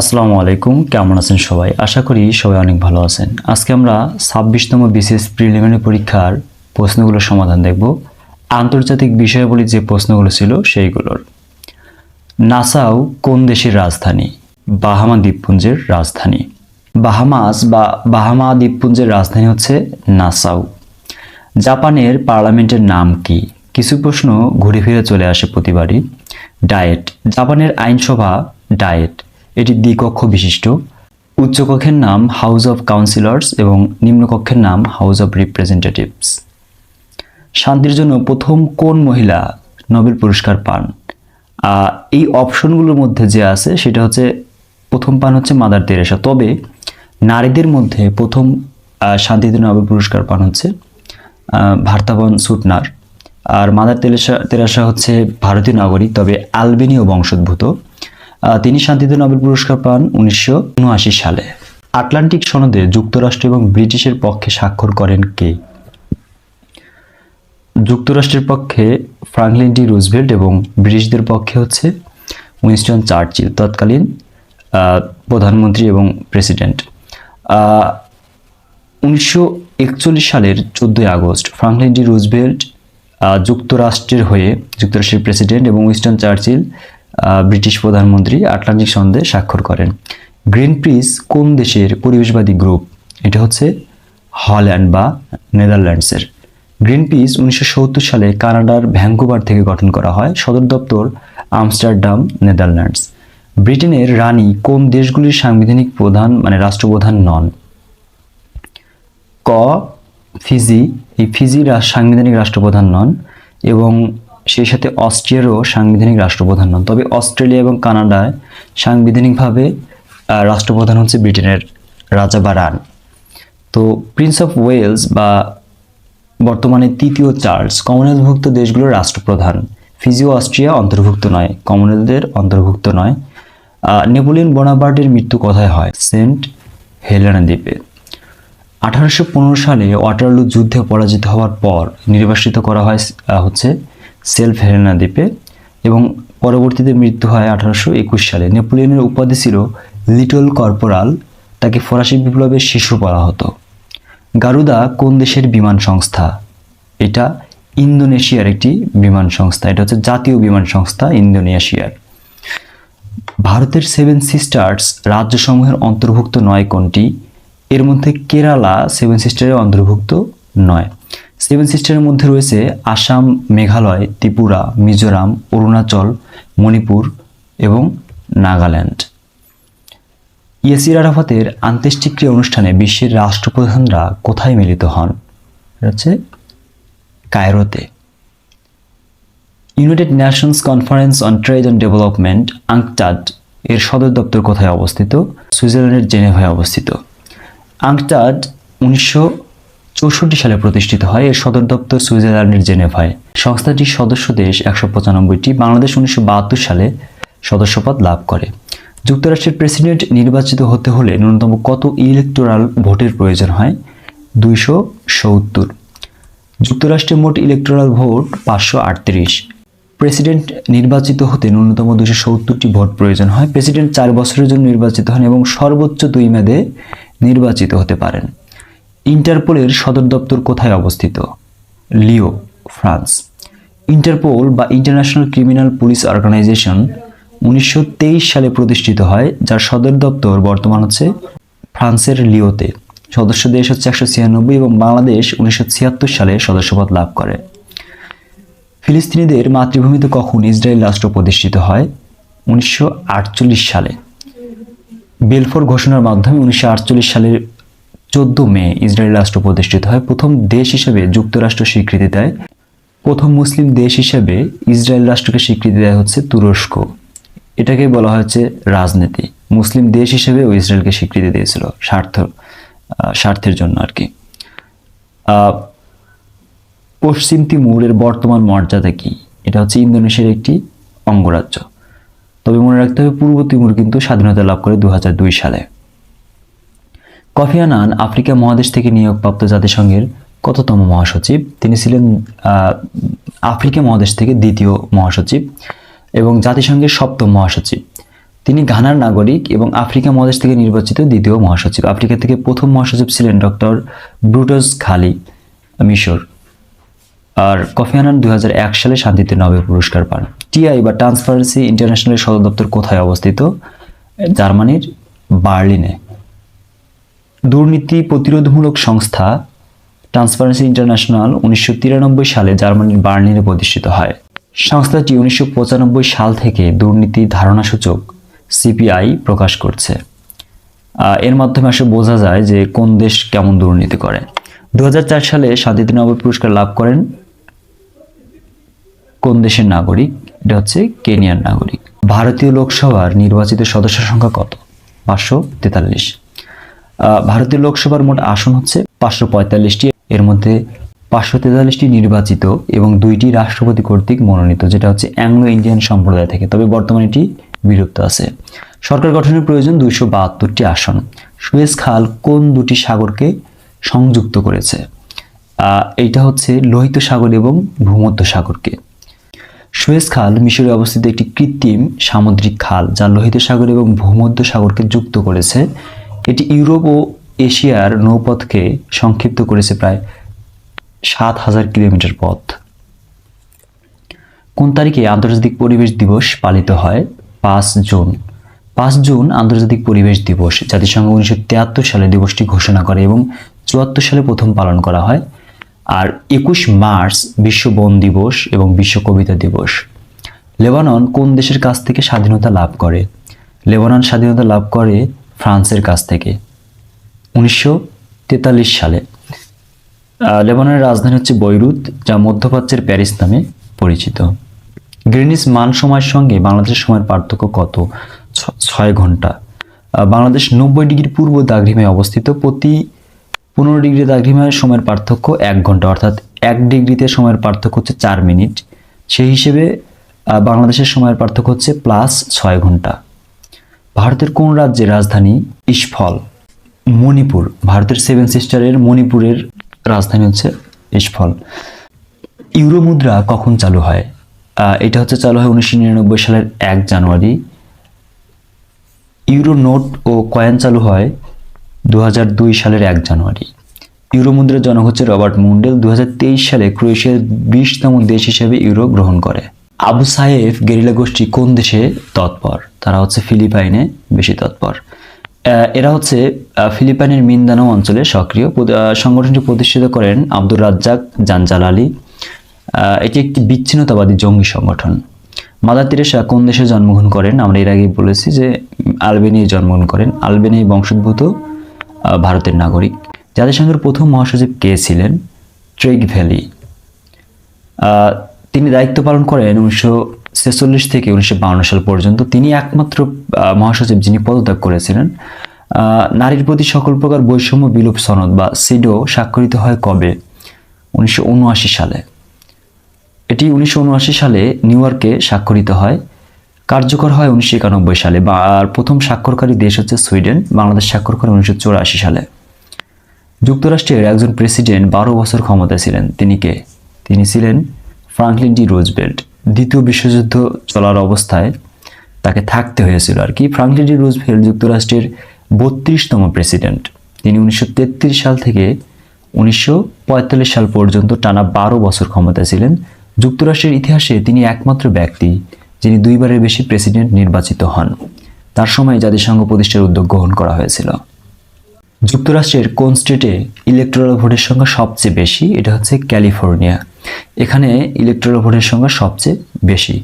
আসসালামু আলাইকুম, কেমন আছেন সবাই? আশা করি সবাই অনেক ভালো আছেন। আজকে আমরা ছাব্বিশতম বিশেষ প্রিলিমিনারি পরীক্ষার প্রশ্নগুলোর সমাধান দেখব। আন্তর্জাতিক বিষয়াবলী যে প্রশ্নগুলো ছিল সেইগুলোর। নাসাও কোন দেশের রাজধানী? বাহামা দ্বীপপুঞ্জের রাজধানী। বাহামাস বা বাহামা দ্বীপপুঞ্জের রাজধানী হচ্ছে নাসাউ। জাপানের পার্লামেন্টের নাম কি? কিছু প্রশ্ন ঘুরে ফিরে চলে আসে প্রতিবারই। ডায়েট। জাপানের আইনসভা ডায়েট। এটি দ্বিকক্ষ বিশিষ্ট। উচ্চকক্ষের নাম হাউস অফ কাউন্সিলর্স এবং নিম্নকক্ষের নাম হাউস অফ রিপ্রেজেন্টেটিভস শান্তির জন্য প্রথম কোন মহিলা নোবেল পুরস্কার পান? এই অপশনগুলোর মধ্যে যে আছে সেটা হচ্ছে, প্রথম পান হচ্ছে মাদার তেরেসা। তবে নারীদের মধ্যে প্রথম শান্তিতে নোবেল পুরস্কার পান হচ্ছে ভার্তাবন সুটনার। আর মাদার তেরেসা তেরেসা হচ্ছে ভারতীয় নাগরিক, তবে আলবেনীয় বংশোদ্ভূত। তিনি শান্তিতে নোবেল পুরস্কার পান উনিশশো উনআশি সালে। আটলান্টিক সনদে যুক্তরাষ্ট্র এবং ব্রিটিশের পক্ষে স্বাক্ষর করেন কে? যুক্তরাষ্ট্রের পক্ষে ফ্রাঙ্কলিন ডি রুজভেল্ট এবং ব্রিটিশদের পক্ষে হচ্ছে উইনস্টন চার্চিল, তৎকালীন প্রধানমন্ত্রী এবং প্রেসিডেন্ট। উনিশশো একচল্লিশ সালের চোদ্দোই আগস্ট ফ্রাঙ্কলিন ডি রুজভেল্ট যুক্তরাষ্ট্রের হয়ে, যুক্তরাষ্ট্রের প্রেসিডেন্ট এবং উইনস্টন চার্চিল ব্রিটিশ প্রধানমন্ত্রী আটলান্টিক সন্ধে স্বাক্ষর করেন। গ্রিন পিস কোন দেশের পরিবেশবাদী গ্রুপ? এটা হচ্ছে হল্যান্ড বা নেদারল্যান্ডসের। গ্রিন পিস উনিশশো সত্তর সালে কানাডার ভ্যাঙ্কুভার থেকে গঠন করা হয়। সদর দপ্তর আমস্টারডাম, নেদারল্যান্ডস। ব্রিটেনের রানী কোন দেশগুলির সাংবিধানিক প্রধান মানে রাষ্ট্রপ্রধান নন? ক, ফিজি। এই ফিজি সাংবিধানিক রাষ্ট্রপ্রধান নন এবং সেই সাথে অস্ট্রিয়ারও সাংবিধানিক রাষ্ট্রপ্রধান নন। তবে অস্ট্রেলিয়া এবং কানাডায় সাংবিধানিকভাবে রাষ্ট্রপ্রধান হচ্ছে ব্রিটেনের রাজা বা রান তো প্রিন্স অফ ওয়েলস বা বর্তমানে তৃতীয় চার্লস, কমনওয়েলথভুক্ত দেশগুলোর রাষ্ট্রপ্রধান। ফিজিও অস্ট্রিয়া অন্তর্ভুক্ত নয় কমনওয়েলথের অন্তর্ভুক্ত নয়। নেপোলিয়ন বোনাপার্টের মৃত্যু কোথায় হয়? সেন্ট হেলেনা দ্বীপে। আঠারোশো পনেরো সালে ওয়াটারলু যুদ্ধে পরাজিত হওয়ার পর নির্বাসিত করা হয় হচ্ছে সেলফ হেলেনা দ্বীপে এবং পরবর্তীতে মৃত্যু হয় আঠারোশো একুশ সালে। নেপোলিয়নের উপাধি ছিল লিটল কর্পোরাল, তাকে ফরাসি বিপ্লবের শিশু বলা হতো। গারুদা কোন দেশের বিমান সংস্থা? এটা ইন্দোনেশিয়ার একটি বিমান সংস্থা। এটা হচ্ছে জাতীয় বিমান সংস্থা ইন্দোনেশিয়ার। ভারতের সেভেন সিস্টার্স রাজ্যসমূহের অন্তর্ভুক্ত নয় কোনটি? এর মধ্যে কেরালা সেভেন সিস্টারের অন্তর্ভুক্ত নয়। সেভেন সিস্টারের মধ্যে রয়েছে আসাম, মেঘালয়, ত্রিপুরা, মিজোরাম, অরুণাচল, মণিপুর এবং নাগাল্যান্ড। ইয়াসির আরাফাতের আন্ত্যেষ্টিক্রিয়া অনুষ্ঠানে বিশ্বের রাষ্ট্রপ্রধানরা কোথায় মিলিত হন? হচ্ছে কায়রোতে। United Nations Conference on Trade and Development UNCTAD এর সদর দপ্তর কোথায় অবস্থিত? সুইজারল্যান্ডের জেনেভায় অবস্থিত। আংটাড উনিশশো চৌষট্টি সালে প্রতিষ্ঠিত হয় এর সদর দপ্তর সুইজারল্যান্ডের জেনেভায়। সংস্থাটির সদস্য দেশ একশো পঁচানব্বইটি, বাংলাদেশ উনিশশো বাহাত্তর সালে সদস্যপদ লাভ করে। যুক্তরাষ্ট্রের প্রেসিডেন্ট নির্বাচিত হতে হলে ন্যূনতম কত ইলেকটোরাল ভোটের প্রয়োজন হয়? দুইশো সত্তর। যুক্তরাষ্ট্রের মোট ইলেকটোরাল ভোট পাঁচশো আটত্রিশ। প্রেসিডেন্ট নির্বাচিত হতে ন্যূনতম দুশো সত্তরটি ভোট প্রয়োজন হয়। প্রেসিডেন্ট চার বছরের জন্য নির্বাচিত হন এবং সর্বোচ্চ দুই মেয়াদে নির্বাচিত হতে পারেন। ইন্টারপোলের সদর দপ্তর কোথায় অবস্থিত? Lyon, France. ইন্টারপোল বা ইন্টারন্যাশনাল ক্রিমিনাল পুলিশ অর্গানাইজেশন উনিশশো তেইশ সালে প্রতিষ্ঠিত হয়, যার সদর দপ্তর বর্তমান হচ্ছে ফ্রান্সের লিওতে। সদস্য দেশ হচ্ছে একশো ছিয়ানব্বই এবং বাংলাদেশ উনিশশো ছিয়াত্তর সালে সদস্যপদ লাভ করে। ফিলিস্তিনিদের মাতৃভূমিতে কখন ইসরায়েল রাষ্ট্র প্রতিষ্ঠিত হয়? উনিশশো আটচল্লিশ সালে। বেলফোর ঘোষণার মাধ্যমে উনিশশো আটচল্লিশ সালের চোদ্দ মে ইসরায়েল রাষ্ট্র প্রতিষ্ঠিত হয়। প্রথম দেশ হিসেবে যুক্তরাষ্ট্র স্বীকৃতি দেয়। প্রথম মুসলিম দেশ হিসেবে ইসরায়েল রাষ্ট্রকে স্বীকৃতি দেয় হচ্ছে তুরস্ক। এটাকে বলা হচ্ছে রাজনীতি। মুসলিম দেশ হিসেবে ও ইসরায়েলকে স্বীকৃতি দিয়েছিল স্বার্থ স্বার্থের জন্য আর কি। পশ্চিম তিমুরের বর্তমান মর্যাদা কি? এটা হচ্ছে ইন্দোনেশিয়ার একটি অঙ্গরাজ্য। তবে মনে রাখতে হবে, পূর্ব তিমুর কিন্তু স্বাধীনতা লাভ করে দু হাজার দুই সালে। কফি আনান আফ্রিকা মহাদেশ থেকে নিয়োগপ্রাপ্ত জাতিসংঘের কততম মহাসচিব? তিনি ছিলেন আফ্রিকা মহাদেশ থেকে দ্বিতীয় মহাসচিব এবং জাতিসংঘের সপ্তম মহাসচিব। তিনি ঘানার নাগরিক এবং আফ্রিকা মহাদেশ থেকে নির্বাচিত দ্বিতীয় মহাসচিব। আফ্রিকা থেকে প্রথম মহাসচিব ছিলেন ডক্টর ব্রুটস খালি মিশর। আর কফি আনান দুই সালে শান্তিতে নোবেল পুরস্কার পান। টিআই বা ট্রান্সপারেন্সি ইন্টারন্যাশনালের সদর দপ্তর কোথায় অবস্থিত? জার্মানির বার্লিনে। দুর্নীতি প্রতিরোধমূলক সংস্থা ট্রান্সপারেন্সি ইন্টারন্যাশনাল উনিশশো তিরানব্বই সালে জার্মানির বার্লিনে প্রতিষ্ঠিত হয়। সংস্থাটি উনিশশো পঁচানব্বই সাল থেকে দুর্নীতি ধারণাসূচক সিপিআই প্রকাশ করছে। এর মাধ্যমে আসলে বোঝা যায় যে কোন দেশ কেমন দুর্নীতি করে। দু হাজার চার সালে শান্তিতে নোবেল পুরস্কার লাভ করেন কোন দেশের নাগরিক? এটা হচ্ছে কেনিয়ার নাগরিক। ভারতীয় লোকসভার নির্বাচিত সদস্য সংখ্যা কত? পাঁচশো তেতাল্লিশ। ভারতীয় লোকসভার মোট আসন হচ্ছে পাঁচশো পঁয়তাল্লিশটি। এর মধ্যে পাঁচশো তেতাল্লিশটি নির্বাচিত এবং দুইটি রাষ্ট্রপতি কর্তৃক মনোনীত, যেটা হচ্ছে অ্যাংলো ইন্ডিয়ান সম্প্রদায় থেকে। তবে বর্তমানে এটি বিলুপ্ত আছে। সরকার গঠনের প্রয়োজন দুইশো বাহাত্তরটি আসন। সুয়েজ খাল কোন দুটি সাগরকে সংযুক্ত করেছে? এইটা হচ্ছে লোহিত সাগর এবং ভূমধ্য সাগরকে। সুয়েজ খাল মিশরে অবস্থিত একটি কৃত্রিম সামুদ্রিক খাল, যা লোহিত সাগর এবং ভূমধ্য সাগরকে যুক্ত করেছে। এটি ইউরোপ ও এশিয়ার নৌপথকে সংক্ষিপ্ত করেছে প্রায় সাত হাজার কিলোমিটার পথ। কোন তারিখে আন্তর্জাতিক পরিবেশ দিবস পালিত হয়? পাঁচ জুন। পাঁচ জুন আন্তর্জাতিক পরিবেশ দিবস। জাতিসংঘ উনিশশো তিয়াত্তর সালে দিবসটি ঘোষণা করে এবং চুয়াত্তর সালে প্রথম পালন করা হয়। আর একুশ মার্চ বিশ্ব বন দিবস এবং বিশ্ব কবিতা দিবস। লেবানন কোন দেশের কাছ থেকে স্বাধীনতা লাভ করে? লেবানন স্বাধীনতা লাভ করে ফ্রান্সের কাছ থেকে। উনিশশো তেতাল্লিশ সালে লেবাননের রাজধানী হচ্ছে বৈরুত, যা মধ্যপ্রাচ্যের প্যারিস নামে পরিচিত। গ্রিনিস মান সময়ের সঙ্গে বাংলাদেশের সময়ের পার্থক্য কত? ছয় ঘণ্টা। বাংলাদেশ নব্বই ডিগ্রি পূর্ব দাগ্রিমায় অবস্থিত। প্রতি পনেরো ডিগ্রি দাগ্রিমায় সময়ের পার্থক্য এক ঘণ্টা, অর্থাৎ এক ডিগ্রিতে সময়ের পার্থক্য হচ্ছে চার মিনিট। সেই হিসেবে বাংলাদেশের সময়ের পার্থক্য হচ্ছে প্লাস ছয় ঘণ্টা। ভারতের কোন রাজ্যের রাজধানী ইস্ফল মণিপুর। ভারতের সেভেন সিস্টারের মণিপুরের রাজধানী হচ্ছে ইস্ফল ইউরো মুদ্রা কখন চালু হয়? এটা হচ্ছে চালু হয় উনিশশো নিরানব্বই সালের এক জানুয়ারি। ইউরো নোট ও কয়েন চালু হয় দু হাজার দুই সালের এক জানুয়ারি। ইউরো মুদ্রার জনক হচ্ছে রবার্ট মুন্ডেল। দু হাজার তেইশ সালে ক্রোয়েশিয়ার বিশতম দেশ হিসেবে ইউরো গ্রহণ করে। আবু সায়েফ গেরিলা গোষ্ঠী কোন দেশে তৎপর? তারা হচ্ছে ফিলিপাইনে বেশি তৎপর। এরা হচ্ছে ফিলিপাইনের মিন্দানো অঞ্চলে সক্রিয়। সংগঠনটি প্রতিষ্ঠিত করেন আব্দুর রাজ্জাক জানজাল আলী। এটি একটি বিচ্ছিন্নতাবাদী জঙ্গি সংগঠন। মাদার তেরেসা কোন দেশে জন্মগ্রহণ করেন? আমরা এর আগেই বলেছি যে আলবেনিয়ায় জন্মগ্রহণ করেন। আলবেনিয়ায় বংশোদ্ভূত ভারতের নাগরিক। জাতিসংঘের প্রথম মহাসচিব কে ছিলেন? ট্রেক ভ্যালি তিনি দায়িত্ব পালন করেন উনিশশো ছেচল্লিশ থেকে উনিশশো সাল পর্যন্ত। তিনি একমাত্র মহাসচিব যিনি পদত্যাগ করেছিলেন নারীর প্রতি সকল প্রকার বৈষম্য বিলোপ সনদ বা সিডো স্বাক্ষরিত হয় কবে? উনিশশো উনআশি সালে। এটি উনিশশো উনআশি সালে নিউ ইয়র্কে স্বাক্ষরিত হয়। কার্যকর হয় উনিশশো একানব্বই সালে বা আর প্রথম স্বাক্ষরকারী দেশ হচ্ছে সুইডেন, বাংলাদেশ স্বাক্ষর করে উনিশশো সালে। যুক্তরাষ্ট্রের একজন প্রেসিডেন্ট বারো বছর ক্ষমতায় ছিলেন। তিনি কে? তিনি ছিলেন ফ্রাঙ্কলিন ডি রুজভেল্ট দ্বিতীয় বিশ্বযুদ্ধ চলার অবস্থায় তাকে থাকতে হয়েছিল আর কি। ফ্রাঙ্কলিন ডি রুজভেল্ট যুক্তরাষ্ট্রের বত্রিশতম প্রেসিডেন্ট। তিনি উনিশশো তেত্রিশ সাল থেকে উনিশশো পঁয়তাল্লিশ সাল পর্যন্ত টানা বারো বছর ক্ষমতায় ছিলেন। যুক্তরাষ্ট্রের ইতিহাসে তিনি একমাত্র ব্যক্তি যিনি দুইবারের বেশি প্রেসিডেন্ট নির্বাচিত হন। তার সময় জাতিসংঘ প্রতিষ্ঠার উদ্যোগ গ্রহণ করা হয়েছিল। যুক্তরাষ্ট্রের কোন স্টেটে ইলেকট্রাল ভোটের সংখ্যা সবচেয়ে বেশি? এটা হচ্ছে ক্যালিফোর্নিয়া। এখানে ইলেকট্রাল ভোটের সংখ্যা সবচেয়ে বেশি।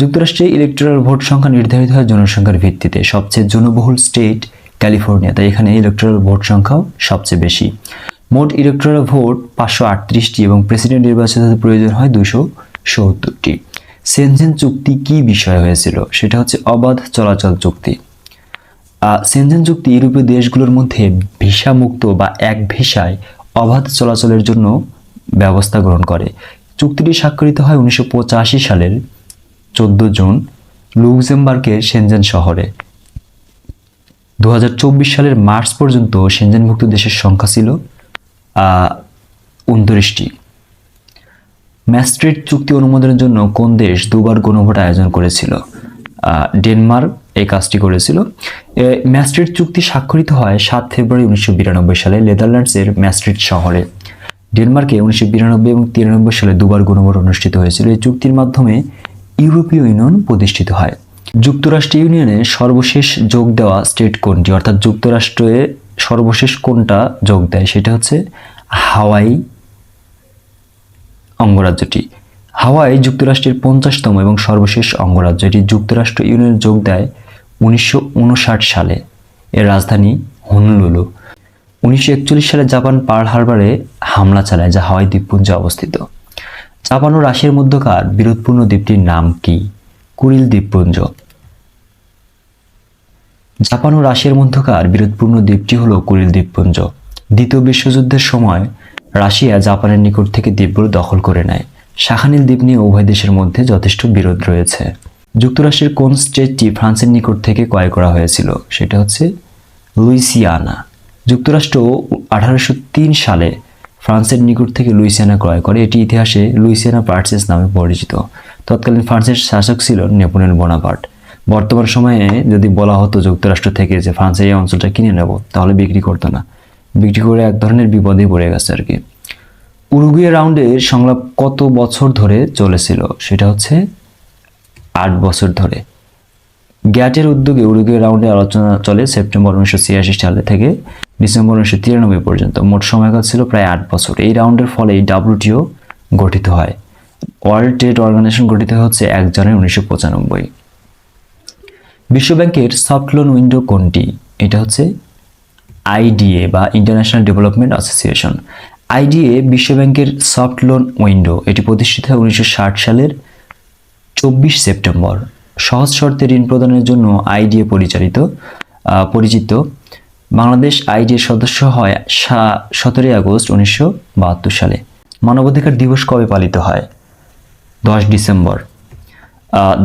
যুক্তরাষ্ট্রে ইলেকট্রাল ভোট সংখ্যা নির্ধারিত হয় জনসংখ্যার ভিত্তিতে। সবচেয়ে জনবহুল স্টেট ক্যালিফোর্নিয়া, তাই এখানে ইলেকট্রাল ভোট সংখ্যাও সবচেয়ে বেশি। মোট ইলেকট্রাল ভোট পাঁচশো আটত্রিশটি এবং প্রেসিডেন্ট নির্বাচিত প্রয়োজন হয় দুশো সত্তরটি সেনজেন চুক্তি কি বিষয় হয়েছিল? সেটা হচ্ছে অবাধ চলাচল চুক্তি। সেনজেন চুক্তি ইউরোপীয় দেশগুলোর মধ্যে ভিসা মুক্ত বা এক ভিসায় অবাধ চলাচলের জন্য ব্যবস্থা গ্রহণ করে। চুক্তিটি স্বাক্ষরিত হয় উনিশশো পঁচাশি সালের চোদ্দ জুন লুক্সেমবার্গের সেনজেন শহরে। দু হাজার চব্বিশ সালের মার্চ পর্যন্ত সেনজেনভুক্ত দেশের সংখ্যা ছিল উনত্রিশটি। ম্যাস্ট্রিট চুক্তি অনুমোদনের জন্য কোন দেশ দুবার গণভোট আয়োজন করেছিল? ডেনমার্ক এই কাজটি করেছিল। ম্যাস্ট্রিট চুক্তি স্বাক্ষরিত হয় সাত ফেব্রুয়ারি উনিশশো বিরানব্বই সালে নেদারল্যান্ডসের ম্যাস্ট্রিট শহরে। ডেনমার্কে উনিশশো বিরানব্বই এবং তিরানব্বই সালে দুবার গণভোট অনুষ্ঠিত হয়েছিল। এই চুক্তির মাধ্যমে ইউরোপীয় ইউনিয়ন প্রতিষ্ঠিত হয়। যুক্তরাষ্ট্র ইউনিয়নে সর্বশেষ যোগ দেওয়া স্টেট কোনটি? অর্থাৎ যুক্তরাষ্ট্রে সর্বশেষ কোনটা যোগ দেয়? সেটা হচ্ছে হাওয়াই অঙ্গরাজ্যটি। হাওয়াই যুক্তরাষ্ট্রের পঞ্চাশতম এবং সর্বশেষ অঙ্গরাজ্য। এটি যুক্তরাষ্ট্র ইউনিয়নে যোগ দেয় উনিশশো উনষাট সালে। এর রাজধানী হনলুলু। উনিশশো সালে জাপান পার্ল হারবারে হামলা চালায়, যা হাওয়াই দ্বীপপুঞ্জে অবস্থিত। জাপান ও রাশিয়ার মধ্যকার বিরোধপূর্ণ দ্বীপটির নাম কি? কুরিল দ্বীপপুঞ্জ। জাপান ও রাশিয়ার মধ্যকার বিরোধপূর্ণ দ্বীপটি হল কুরিল দ্বীপপুঞ্জ। দ্বিতীয় বিশ্বযুদ্ধের সময় রাশিয়া জাপানের নিকট থেকে দ্বীপগুলো দখল করে নেয়। শাখানীল দ্বীপ নিয়ে উভয় দেশের মধ্যে যথেষ্ট বিরোধ রয়েছে। যুক্তরাষ্ট্রের কোন স্টেটটি ফ্রান্সের নিকট থেকে ক্রয় করা হয়েছিল? সেটা হচ্ছে লুইসিয়ানা। যুক্তরাষ্ট্র আঠারোশো তিন সালে ফ্রান্সের নিকট থেকে লুইসিয়ানা ক্রয় করে। এটি ইতিহাসে লুইসিয়ানা পার্সেস নামে পরিচিত। তৎকালীন ফ্রান্সের শাসক ছিল নেপোলিয়ন বোনাপার্ট। বর্তমান সময়ে যদি বলা হতো যুক্তরাষ্ট্র থেকে যে ফ্রান্সের এই অঞ্চলটা কিনে নেব, তাহলে বিক্রি করতো না। বিক্রি করে এক ধরনের বিপদে পড়ে গেছে আর কি। উরুগুয়ে রাউন্ডের সংলাপ কত বছর ধরে চলেছিল? সেটা হচ্ছে আট বছর ধরে। গ্যাটের উদ্যোগে উরুগুয়ে রাউন্ডে আলোচনা চলে সেপ্টেম্বর উনিশশো ছিয়াশি সালে থেকে ডিসেম্বর উনিশশো তিরানব্বই পর্যন্ত। মোট সময়কাল ছিল প্রায় আট বছর। এই রাউন্ডের ফলে এই ডাব্লিউটিও গঠিত হয়। ওয়ার্ল্ড ট্রেড অর্গানাইজেশন গঠিত হচ্ছে এক জানুয়ারি উনিশশো পঁচানব্বই। বিশ্বব্যাংকের সফট লোন উইন্ডো কোনটি? এটা হচ্ছে আইডিএ বা ইন্টারন্যাশনাল ডেভেলপমেন্ট অ্যাসোসিয়েশন। আইডিএ বিশ্বব্যাংকের সফট লোন উইন্ডো, এটি প্রতিষ্ঠিত হয় উনিশশো ষাট সালের চব্বিশ সেপ্টেম্বর। সহজ শর্তে ঋণ প্রদানের জন্য আইডিএ পরিচালিত পরিচিত। বাংলাদেশ আইডিএর সদস্য হয় সতেরোই আগস্ট উনিশশো বাহাত্তর সালে। মানবাধিকার দিবস কবে পালিত হয়? দশ ডিসেম্বর।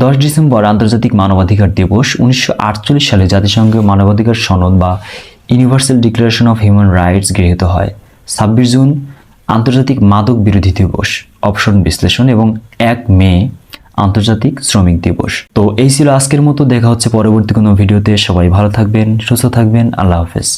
দশ ডিসেম্বর আন্তর্জাতিক মানবাধিকার দিবস, উনিশশো আটচল্লিশ সালে জাতিসংঘের মানবাধিকার সনদ বা Universal Declaration of Human Rights গৃহীত হয়। ছাব্বিশ জুন আন্তর্জাতিক মাদক বিরোধী দিবস, অপশন বিশ্লেষণ এবং এক মে আন্তর্জাতিক শ্রমিক দিবস। তো এই ছিল আজকের মতো, দেখা হচ্ছে পরবর্তী কোনো ভিডিওতে। সবাই ভালো থাকবেন, সুস্থ থাকবেন, আল্লাহ হাফেজ।